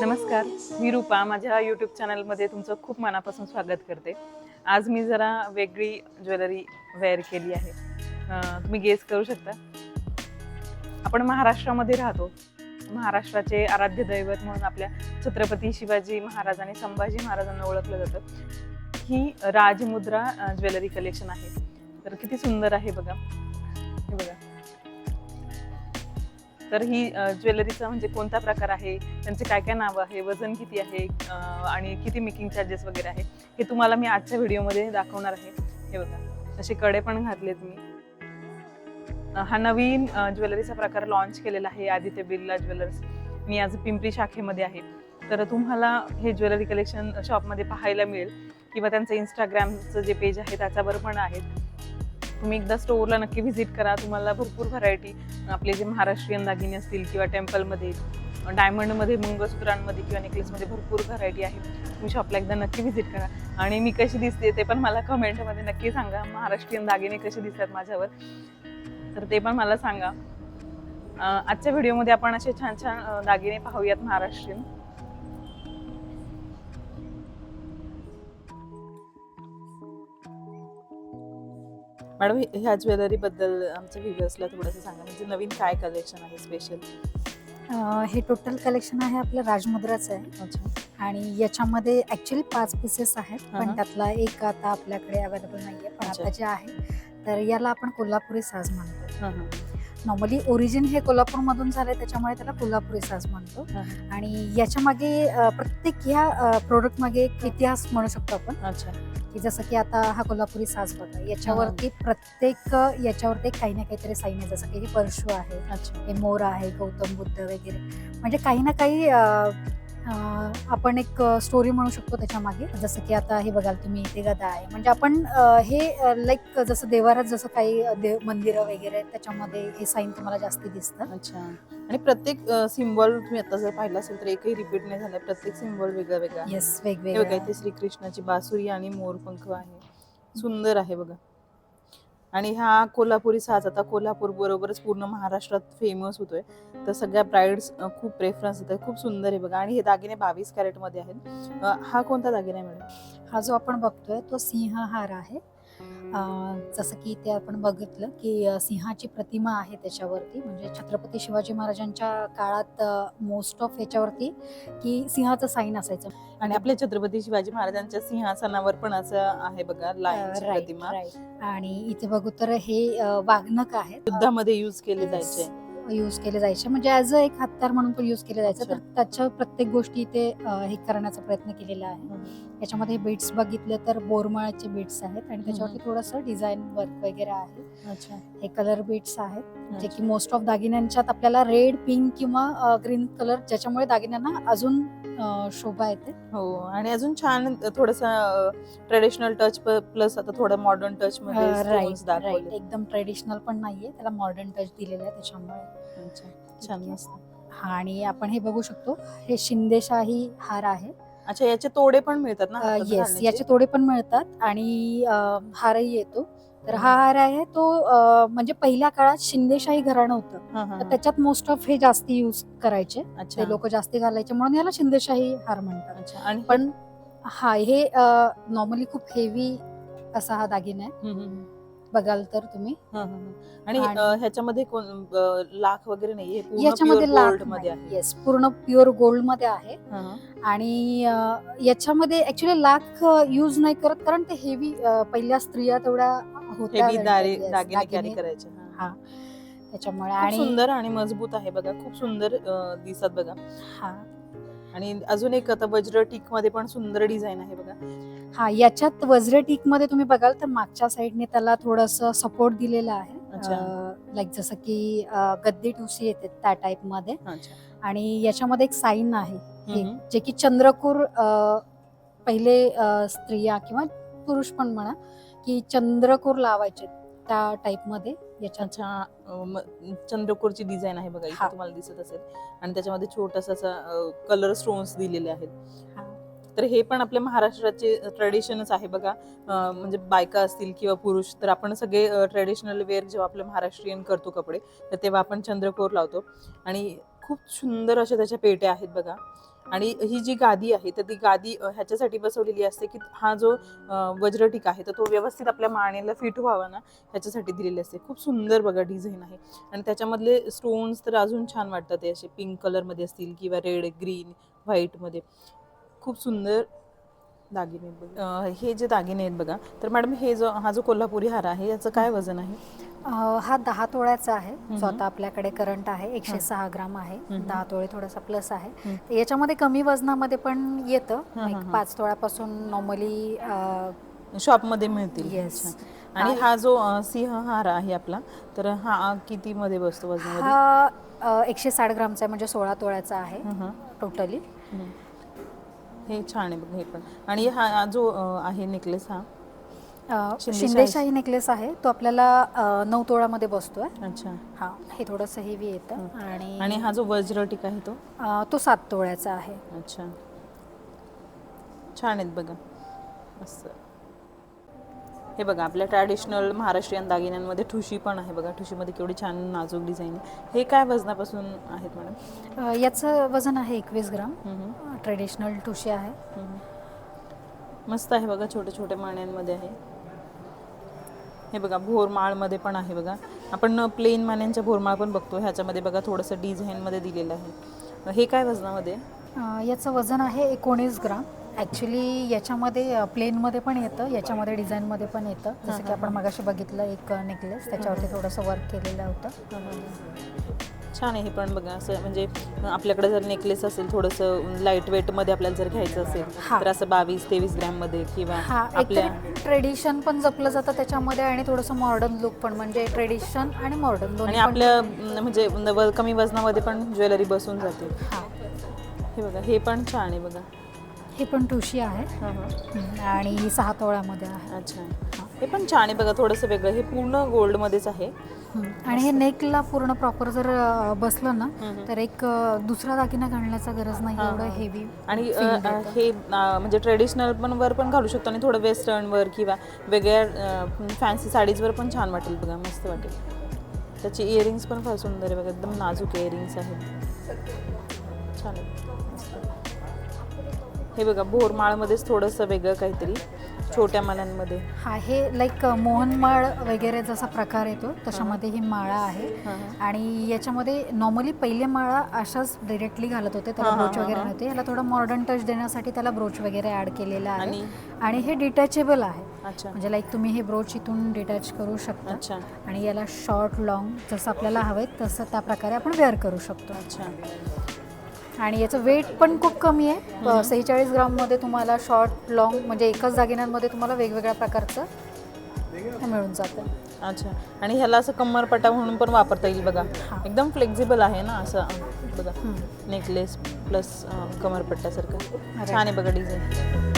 नमस्कार. मी रूपा. माझ्या यूट्यूब चॅनलमध्ये तुमचं खूप मनापासून स्वागत करते. आज मी जरा वेगळी ज्वेलरी वेअर केली आहे. तुम्ही गेस करू शकता. आपण महाराष्ट्रामध्ये राहतो. महाराष्ट्राचे आराध्य दैवत म्हणून आपल्या छत्रपती शिवाजी महाराज आणि संभाजी महाराजांना ओळखलं जातं. ही राजमुद्रा ज्वेलरी कलेक्शन आहे. तर किती सुंदर आहे बघा. हे बघा. तर ही ज्वेलरीचा म्हणजे कोणता प्रकार आहे? त्यांचे काय काय नाव आहे? वजन किती आहे? आणि किती मेकिंग चार्जेस वगैरे आहे? हे तुम्हाला मी आजच्या व्हिडिओमध्ये दाखवणार आहे. हे बघा. असे कडे पण घातलेत मी. हा नवीन ज्वेलरीचा प्रकार लॉन्च केलेला आहे आदित्य बिर्ला ज्वेलर्स. मी आज पिंपरी शाखेमध्ये आहे. तर तुम्हाला हे ज्वेलरी कलेक्शन शॉपमध्ये पाहायला मिळेल. किंवा त्यांचं इंस्टाग्रामचं जे पेज आहे त्याच्यावर पण आहेत. तुम्ही एकदा स्टोअरला नक्की व्हिजिट करा. तुम्हाला भरपूर व्हरायटी आपले जे महाराष्ट्रीयन दागिने असतील किंवा टेम्पलमध्ये डायमंडमध्ये मंगळसूत्रांमध्ये किंवा नेकलेसमध्ये भरपूर व्हरायटी आहे. तुम्ही शॉपला एकदा नक्की व्हिजिट करा. आणि मी कशी दिसते ते पण मला कमेंटमध्ये नक्की सांगा. महाराष्ट्रीयन दागिने कसे दिसतात माझ्यावर तर ते पण मला सांगा. आजच्या व्हिडिओमध्ये आपण असे छान छान दागिने पाहूयात महाराष्ट्रीयन. मॅडम ह्या ज्वेलरी बद्दल आमच्या व्ह्युअर्सला थोडंसं सांगा. म्हणजे नवीन काय कलेक्शन आहे स्पेशल अं, हे टोटल कलेक्शन आहे आपलं राजमुद्राचं आहे. अच्छा. आणि याच्यामध्ये ऍक्च्युली पाच पीसेस आहेत पण. त्यातला एक आता आपल्याकडे अवेलेबल नाहीये. पण अच्छा. आता जे आहे तर याला आपण कोल्हापुरी साज म्हणतो. हां हां. नॉर्मली ओरिजिन हे कोल्हापूरमधून झालंय त्याच्यामुळे त्याला कोल्हापुरी साज म्हणतो. आणि याच्या मागे प्रत्येक ह्या प्रोडक्ट मागे एक इतिहास म्हणू शकतो आपण. अच्छा. की जसं की आता हा कोल्हापुरी साज बघा याच्यावरती प्रत्येक याच्यावरती काही ना काहीतरी साईन आहे जसं की हे परशु आहे अच्छा. हे मोर आहे गौतम बुद्ध वगैरे. म्हणजे काही ना काही आपण एक स्टोरी म्हणू शकतो त्याच्यामागे जसं की आता हे बघाल तुम्ही इथे गदा आहे. म्हणजे आपण हे लाईक जसं देवारात जसं काही देव मंदिरं वगैरे आहेत, त्याच्यामध्ये हे साईन तुम्हाला जास्ती दिसतं. अच्छा. आणि प्रत्येक सिम्बॉल तुम्ही आता जर पाहिलं असेल तर एकही रिपीट नाही झालं प्रत्येक सिम्बॉल वेगळा वेगळा. येस वेगवेगळे इथे श्रीकृष्णाची बासुरी आणि मोरपंख आहे. सुंदर आहे बघा. आणि हा कोल्हापुरी साज आता कोल्हापूर बरोबरच पूर्ण महाराष्ट्रात फेमस होतोय. तर सगळ्या ब्राईड्स खूप प्रेफरन्स देतात. खूप सुंदर आहे बघा. आणि हे दागिने बावीस कॅरेटमध्ये आहेत. हा कोणता दागिना आहे मॅडम? हा जो आपण बघतोय तो सिंहहार आहे. जसं की ते आपण बघितलं की सिंहाची प्रतिमा आहे त्याच्यावरती. म्हणजे छत्रपती शिवाजी महाराजांच्या काळात मोस्ट ऑफ याच्यावरती की सिंहाचं साईन असायचं. आणि आपल्या छत्रपती शिवाजी महाराजांच्या सिंहासनावर पण असं आहे बघा प्रतिमा. आणि इथे बघू तर हे वाघनक आहे. युद्धामध्ये युज केले जायचे. यूज केले जायचे. म्हणजे ऍज अ एक हत्यार म्हणून पण यूज केले जायचं. तर त्याच्या प्रत्येक गोष्टी इथे हे करण्याचा प्रयत्न केलेला आहे. याच्यामध्ये बीट्स बघितले तर बोरमाळाचे बीट्स आहेत आणि त्याच्यावरती थोडंसं डिझाईन वर्क वगैरे आहे. अच्छा. हे कलर बीट्स आहेत. जे की मोस्ट ऑफ दागिन्यांच्यात आपल्याला रेड पिंक किंवा ग्रीन कलर ज्याच्यामुळे दागिन्यांना अजून शोभा येते. हो आणि अजून छान थोडस ट्रेडिशनल टच प्लस आता थोडं मॉडर्न टच मध्ये एकदम ट्रेडिशनल पण नाहीये. त्याला मॉडर्न टच दिलेला आहे त्याच्यामुळे. अच्छा, छान मस्त. हा आणि आपण हे बघू शकतो हे शिंदेशाही हार आहे. अच्छा याचे तोडे पण मिळतात ना? येस? याचे तोडे पण मिळतात आणि हारही येतो. तर हा हार आहे तो म्हणजे पहिल्या काळात शिंदेशाही घराणं होतं. तर. त्याच्यात मोस्ट ऑफ हे जास्ती यूज करायचे. ते लोक जास्ती घालायचे म्हणून याला शिंदेशाही हार म्हणतात. आणि पण हा हे नॉर्मली खूप हेवी असा हा दागिना आहे. बघाल तर तुम्ही. आणि ह्याच्यामध्ये कोण अं, लाख वगैरे नाही याच्यामध्ये लाखमध्ये आहे. येस पूर्ण प्युअर गोल्डमध्ये आहे. हा, हा. आणि अं, याच्यामध्ये ऍक्च्युली लाख यूज नाही करत कारण ते हेवी पहिल्या स्त्रिया तेवढ्या होत्या हेवी दारे yes, दागिने कॅरी दागिने. करायचे हा. हा. त्याच्यामुळे खूप आणि सुंदर आणि मजबूत आहे बघा खूप सुंदर अं, दिसत बघा. हा. आणि अजून एक आता वज्र टिकमध्ये पण सुंदर डिझाईन आहे बघा. हा याच्यात वज्र टीकमध्ये तुम्ही बघाल तर मागच्या साईडने त्याला थोडस सपोर्ट दिलेला अच्छा. आहे लाईक जसं की गद्दी टुसी येते त्या टाइपमध्ये अच्छा आणि याच्यामध्ये एक साईन आहे. जे की चंद्रकूर पहिले स्त्रिया किंवा पुरुष पण म्हणा की चंद्रकूर लावायचे त्या टाइपमध्ये म- चंद्रकोरची डिझाईन आहे बघा. तुम्हाला दिसत असेल आणि त्याच्यामध्ये छोटस कलर स्टोन्स दिलेले आहेत. तर हे पण आपल्या महाराष्ट्राचे ट्रेडिशनच आहे बघा. म्हणजे बायका असतील किंवा पुरुष तर आपण सगळे ट्रेडिशनल वेअर जेव्हा आपलं महाराष्ट्रीयन करतो कपडे तर तेव्हा आपण चंद्रकोर लावतो. आणि खूप सुंदर अशा त्याच्या पेट्या आहेत बघा. आणि ही जी गादी आहे तर ती गादी ह्याच्यासाठी बसवलेली असते की हा जो अं, वज्रटीक आहे तर तो व्यवस्थित आपल्या मानेला फिट व्हावा ना ह्याच्यासाठी दिलेली असते. खूप सुंदर बघा डिझाईन आहे. आणि त्याच्यामधले स्टोन्स तर अजून छान वाटतात ते असे पिंक कलरमध्ये असतील किंवा रेड ग्रीन व्हाईटमध्ये खूप सुंदर दागिने हे जे दागिने आहेत बघा तर मॅडम हे जो हा जो कोल्हापुरी हार आहे याचं काय वजन आहे हा दहा तोळ्याचा आहे जो. आता आपल्याकडे करंट आहे एकशे. सहा ग्राम आहे. दहा तोळे थोडासा प्लस आहे याच्यामध्ये कमी वजनामध्ये पण येतं एक. पाच तोळ्यापासून नॉर्मली शॉपमध्ये मिळतील. अच्छा. आणि हा जो सिंह हार आहे आपला तर हा किती मध्ये बसतो वजनामध्ये हा एकशे साठ ग्रामचा आहे म्हणजे सोळा तोळ्याचा आहे. टोटली. हे छान आहे बघ हे पण. आणि हा जो आहे नेकलेस हा? शिंदेशाही. नेकलेस आहे. तो आपल्याला नऊ तोळ्यामध्ये बसतोय. अच्छा. हा हे थोडंसं हेवी येतं. आणि आणि हा जो वज्रटिक आहे तो? तो सात तोळ्याचा आहे. अच्छा. छान आहेत बघा. मस्त. हे बघा आपल्या ट्रॅडिशनल महाराष्ट्रीयन दागिन्यांमध्ये ठुशी पण आहे बघा. ठुशीमध्ये केवढी छान नाजूक डिझाईन आहे. हे काय वजनापासून आहेत मॅडम याचं वजन आहे एकवीस ग्राम. ट्रेडिशनल टुशी आहे. मस्त आहे बघा छोट्या छोट्या माण्यांमध्ये आहे. हे बघा भोरमाळमध्ये पण आहे बघा. आपण प्लेन माण्यांच्या भोरमाळ पण बघतो. ह्याच्यामध्ये बघा थोडंसं डिझाईनमध्ये दिलेलं आहे. हे काय वजनामध्ये याचं वजन आहे एकोणीस ग्राम. ॲक्च्युली याच्यामध्ये प्लेनमध्ये पण येतं याच्यामध्ये डिझाईनमध्ये पण येतं. जसं की आपण मगाशी बघितलं एक नेकलेस त्याच्यावरती थोडंसं वर्क केलेलं होतं. छान आहे हे पण बघा असं म्हणजे आपल्याकडे जर नेकलेस असेल थोडंसं लाइट वेटमध्ये आपल्याला जर घ्यायचं असेल. तर असं बावीस तेवीस ग्रॅममध्ये किंवा आपल्या ट्रेडिशन पण जपलं जातं त्याच्यामध्ये आणि थोडंसं मॉडर्न लुक पण म्हणजे ट्रेडिशन आणि मॉडर्न आणि दोन्ही पण- आपल्या म्हणजे कमी वजनामध्ये पण ज्वेलरी बसून जाते. हे बघा हे पण छान आहे बघा. हे पण टुशी आहे हां हां आणि सहा तोळ्यामध्ये आहे अच्छा हे पण छान आहे बघा थोडंसं वेगळं हे पूर्ण गोल्डमध्येच आहे. आणि हे नेकला पूर्ण प्रॉपर जर अं, बसलं ना. तर एक अं, दुसरा दागिना घालण्याचा गरज नाही हा, एवढं हा. हेवी आणि अ, अ, हे अ, म्हणजे ट्रेडिशनल पण वर पण घालू शकतो आणि थोडं वेस्टर्नवर किंवा वेगळ्या फॅन्सी साडीजवर पण छान वाटेल बघा मस्त वाटेल त्याचे इयरिंग्स पण फार सुंदर आहे बघा एकदम नाजूक इयरिंग्स आहेत छान मस्त. हे बघा भोरमाळमध्येच थोडंसं वेगळं काहीतरी छोट्या मालांमध्ये हा हे लाईक मोहनमाळ वगैरे जसा प्रकार येतो तशामध्ये ही माळा आहे. आणि याच्यामध्ये नॉर्मली पहिले माळा अशाच डिरेक्टली घालत होते त्याला ब्रोच वगैरे. नव्हते. याला थोडं मॉडर्न टच देण्यासाठी त्याला ब्रोच वगैरे ॲड केलेला आहे. आणि? हे डिटॅचेबल आहे. म्हणजे लाईक तुम्ही हे ब्रोच इथून डिटॅच करू शकता. आणि याला शॉर्ट लॉंग जसं आपल्याला हवं तसं त्या प्रकारे आपण वेअर करू शकतो. अच्छा. आणि याचं वेट पण खूप कमी आहे. सेहेचाळीस ग्राममध्ये तुम्हाला शॉर्ट लॉंग म्हणजे एकच दागिन्यांमध्ये तुम्हाला वेगवेगळ्या प्रकारचं मिळून जातं. अच्छा. आणि ह्याला असं कमरपट्टा म्हणून पण वापरता येईल बघा. एकदम फ्लेक्झिबल आहे ना असं बघा. नेकलेस प्लस कमरपट्ट्यासारखं. छान आहे बघा डिझाईन